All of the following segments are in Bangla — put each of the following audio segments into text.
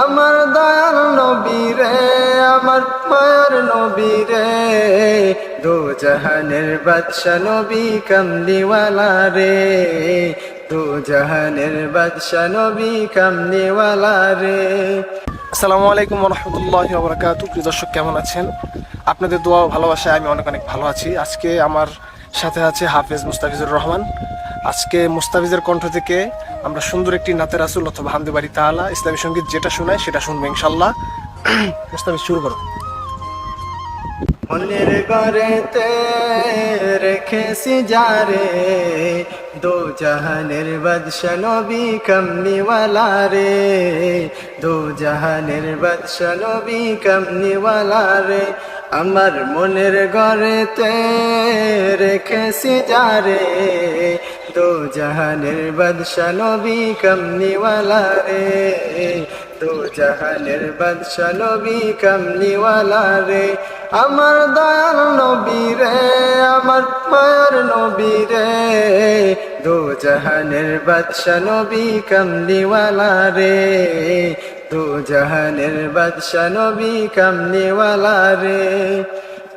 আমার দয়াল নবী রে, আমার মায়ার নবী রে। দো জাহানের বাদশা নবী কামলিওয়ালা রে। দো জাহানের বাদশা নবী কামলিওয়ালা রে। আসসালামু আলাইকুম রহমতুল্লাহ বরকাত প্রিয় দর্শক, কেমন আছেন? আপনাদের দোয়া ভালোবাসায় আমি অনেক অনেক ভালো আছি। আজকে আমার সাথে আছে হাফেজ মুস্তাফিজুর রহমান। আজকে মুস্তাফিজের কণ্ঠ থেকে আমরা সুন্দর একটি নাতের রাসুল অথবা হামদে বাড়ি তাহলা ইসলামী সংগীত যেটা শোনায় সেটা শুনব ইনশাল্লাহ মুস্তাফিজ, শুরু করো। মনের ঘরেতে রেখেছি যারে, দো জাহানের বাদশা নবী কমনিওয়ালা রে দো জাহানের বাদশা নবী কমনিওয়ালা রে আমার মনের ঘরেতে রেখেছি যারে দো জাহানের বাদশা নবী কমনিওয়ালা রে। দো জাহানের বাদশা নবী কমলিওয়ালা রে। আমার দয়াল নবী রে, আমার মায়ার নবী রে। দো জাহানের বাদশা নবী কমলিওয়ালা রে। দো জাহানের বাদশা নবী কমলিওয়ালা রে।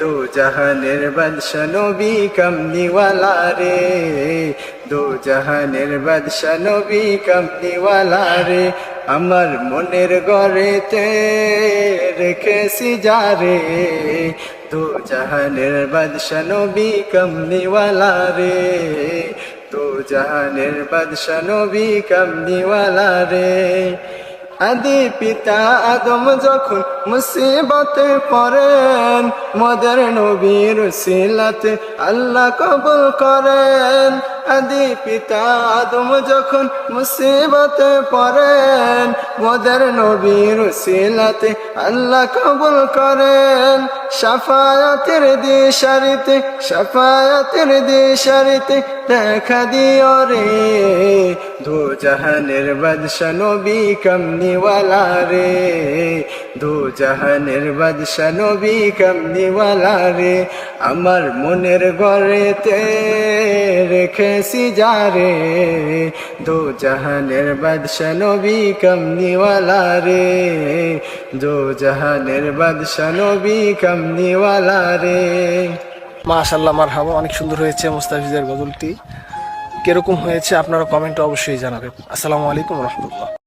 দো জাহানের বাদশা নবী কমনিওয়ালা রে। দো জাহানের বাদশা নবী কমনিওয়ালা রে। আমার মনের গড়েতে রেখেছি যারে দো জাহানের বাদশা নবী কমনিওয়ালা রে। দো জাহানের বাদশা নবী কমনিওয়ালা রে। আদি পিতা আদম যখন মুসিবতে পড়েন মদের নবীর সিলাতে আল্লাহ কবুল করেন। আদি পিতা আদম যখন মুসিবতে পড়েন, মদের নবীর সিলাতে আল্লাহ কবুল করেন। সাফায়াতের দিশারিতে সাফায়াতের দিশারিতে দেখা দিও রে। দো জাহানের বাদশা নবী কমনিওয়ালা রে। দো জাহানের বাদশা নবী কমনিওয়ালা রে। আমার মনের ঘরেতে রেখেছি যারে দু জাহানের বাদশা নবী কমনিওয়ালা রে। দু জাহানের বাদশা নবী কমনিওয়ালা রে। মাশাল্লাহ মারহাবা, অনেক সুন্দর হয়েছে মুস্তাফিজের গজলটি। কীরকম হয়েছে আপনারা কমেন্টে অবশ্যই জানাবেন। আসসালামু আলাইকুম রহমতুল্লাহ।